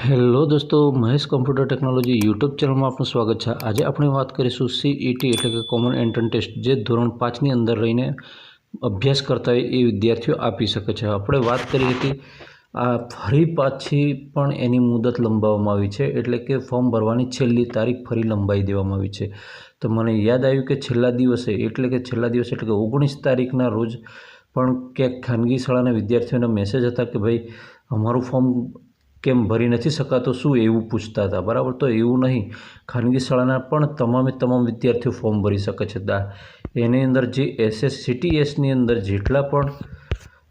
Hello દોસ્તો, Mahesh computer technology YouTube ચેનલમાં આપનું સ્વાગત છે. આજે આપણે વાત કરીશું સીઈટી એટલે કે કોમન એન્ટ્રન્સ ટેસ્ટ જે ધોરણ પાંચની અંદર રહીને અભ્યાસ કરતા હોય એ વિદ્યાર્થીઓ આપી શકે છે. આપણે વાત કરી હતી, આ ફરી પાછી પણ એની મુદત લંબાવવામાં આવી છે, એટલે કે ફોર્મ ભરવાની છેલ્લી તારીખ ફરી લંબાવી દેવામાં આવી છે. તો મને યાદ આવ્યું કે છેલ્લા દિવસે, એટલે કે છેલ્લા દિવસે એટલે કે ઓગણીસ તારીખના રોજ પણ ક્યાંક ખાનગી શાળાના વિદ્યાર્થીઓના મેસેજ હતા કે ભાઈ, અમારું ફોર્મ કેમ ભરી નથી શકાતો, શું એવું પૂછતા હતા? બરાબર તો એવું નહીં. ખાનગી શાળાના પણ તમામે તમામ વિદ્યાર્થીઓ ફોર્મ ભરી શકે છે. દા, એની અંદર જે એસએસ સીટીએસની અંદર જેટલા પણ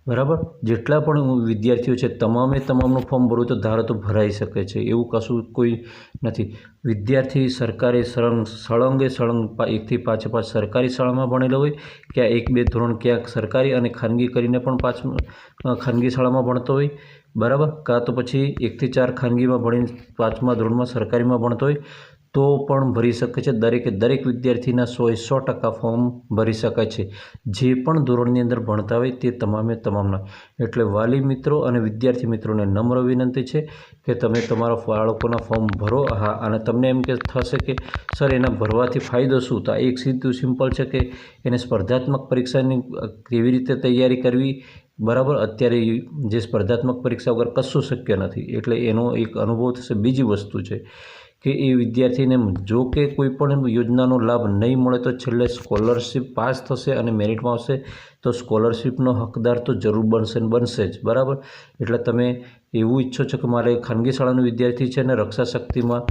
બરાબર? જેટલા પણ વિદ્યાર્થીઓ છે, તમામે તમામનું ફોર્મ ભરવું તો ધારો તો ભરાઈ શકે છે, એવું કશું કોઈ નથી. વિદ્યાર્થી સરકારી સળંગ, સળંગે સળંગ એકથી પાંચે પાંચ સરકારી શાળામાં ભણેલો હોય, ક્યાં એક, બે ધોરણ ક્યાંક સરકારી અને ખાનગી કરીને પણ પાંચ ખાનગી શાળામાં ભણતો હોય, બરાબર? કાં તો પછી એકથી ચાર ખાનગીમાં ભણીને પાંચમા ધોરણમાં સરકારીમાં ભણતો હોય તો પણ ભરી શકે છે. દરેકે દરેક વિદ્યાર્થીના સોએ સો ટકા ફોર્મ ભરી શકાય છે. જે પણ ધોરણની અંદર ભણતા હોય તે તમામે તમામના. એટલે વાલી મિત્રો અને વિદ્યાર્થી મિત્રોને નમ્ર વિનંતી છે કે તમે તમારા બાળકોના ફોર્મ ભરો. હા, અને તમને એમ કે, થશે કે, સર, એના ભરવાથી ફાયદો શું? તો એક સીધું સિમ્પલ છે કે એને સ્પર્ધાત્મક પરીક્ષાની કેવી રીતે તૈયારી કરવી? બરાબર? અત્યારે જે સ્પર્ધાત્મક પરીક્ષા વગર કશું શક્ય નથી. એટલે એનો એક અનુભવ થશે. બીજી વસ્તુ છે કે એ વિદ્યાર્થીને જો કે કોઈ પણ યોજનાનો લાભ નહીં મળે તો છેલ્લે સ્કોલરશીપ પાસ થશે અને મેરિટમાં આવશે. તો સ્કોલરશિપનો હકદાર તો જરૂર બનશે ને બનશે જ, બરાબર? એટલે તમે એવું ઈચ્છો છો કે મારે ખાનગી શાળાનો વિદ્યાર્થી છે ને રક્ષા શક્તિમાં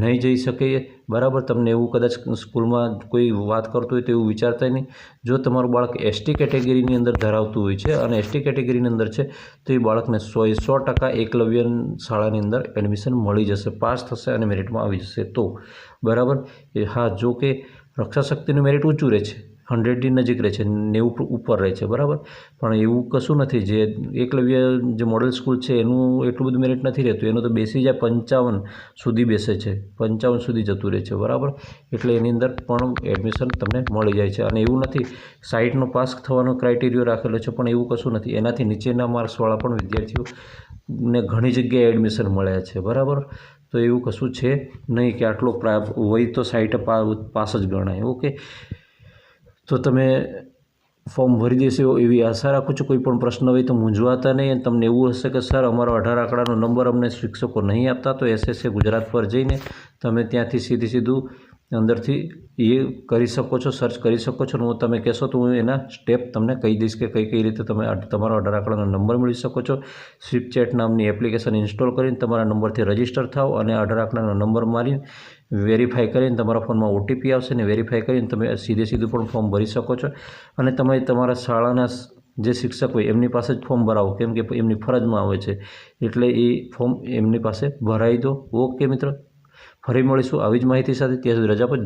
નહીં જઈ શકે બરાબર, તમને એવું કદાચ સ્કૂલમાં કોઈ વાત કરતું હોય તો એવું વિચારતા નહીં. જો તમારું બાળક એસટી કેટેગરીની અંદર ધરાવતું હોય છે અને એસટી કેટેગરીની અંદર છે, તો એ બાળકને સો એ સો ટકા એકલવ્ય શાળાની અંદર એડમિશન મળી જશે, પાસ થશે અને મેરિટમાં આવી જશે તો. બરાબર? એ હા, જો કે રક્ષા શક્તિનું મેરિટ ઊંચું રહે છે. હંડ્રેડની નજીક રહે છે, નેવું ઉપર રહે છે, બરાબર? પણ એવું કશું નથી, જે એકલવ્ય જે મોડલ સ્કૂલ છે, એનું એટલું બધું મેરિટ નથી રહેતું, એનું તો બેસી જાય પંચાવન સુધી બેસે છે, પંચાવન સુધી જતું રહે છે, બરાબર? એટલે એની અંદર પણ એડમિશન તમને મળી જાય છે. અને એવું નથી સાઇટનો પાસ થવાનો ક્રાઇટેરિયો રાખેલો છે, પણ એવું કશું નથી. એનાથી નીચેના માર્ક્સવાળા પણ વિદ્યાર્થીઓને ઘણી જગ્યાએ એડમિશન મળ્યા છે, બરાબર? તો એવું કશું છે નહીં કે આટલો હોય તો સાઇટ પા, પાસ જ ગણાય, ઓકે? તો તમે ફોર્મ ભરી દેશો એવી આશા રાખું છું. કોઈ પણ પ્રશ્ન હોય તો મૂંઝવાતા નહીં. અને તમને એવું હશે કે, સર, અમારો અઢાર આંકડાનો નંબર અમને શિક્ષકો નહીં આપતા, તો એસએસએ ગુજરાત પર જઈને તમે ત્યાંથી સીધી સીધું અંદરથી એ કરી શકો છો સર્ચ કરી શકો છો, અને હું તમે કહેશો તો હું એના સ્ટેપ તમને કહી દઈશ કે કઈ કઈ રીતે તમે તમારો અઢાર આંકડાનો નંબર મેળવી શકો છો. સ્વિપચેટ નામની એપ્લિકેશન ઇન્સ્ટોલ કરીને તમારા નંબરથી રજિસ્ટર થાવ અને અઢાર આંકડાનો નંબર મારી વેરીફાઈ કરીને તમારા ફોનમાં ઓટીપી આવશે ને વેરીફાઈ કરીને તમે સીધે સીધું પણ ફોર્મ ભરી શકો છો. અને તમે તમારા શાળાના જે શિક્ષક હોય એમની પાસે જ ફોર્મ ભરાવો, કેમ કે એમની ફરજમાં આવે છે. એટલે એ ફોર્મ એમની પાસે ભરાઈ દો. ઓકે મિત્ર. ફરી મળીશું આવી જ માહિતી સાથે. ત્યાં સુધી રજા પર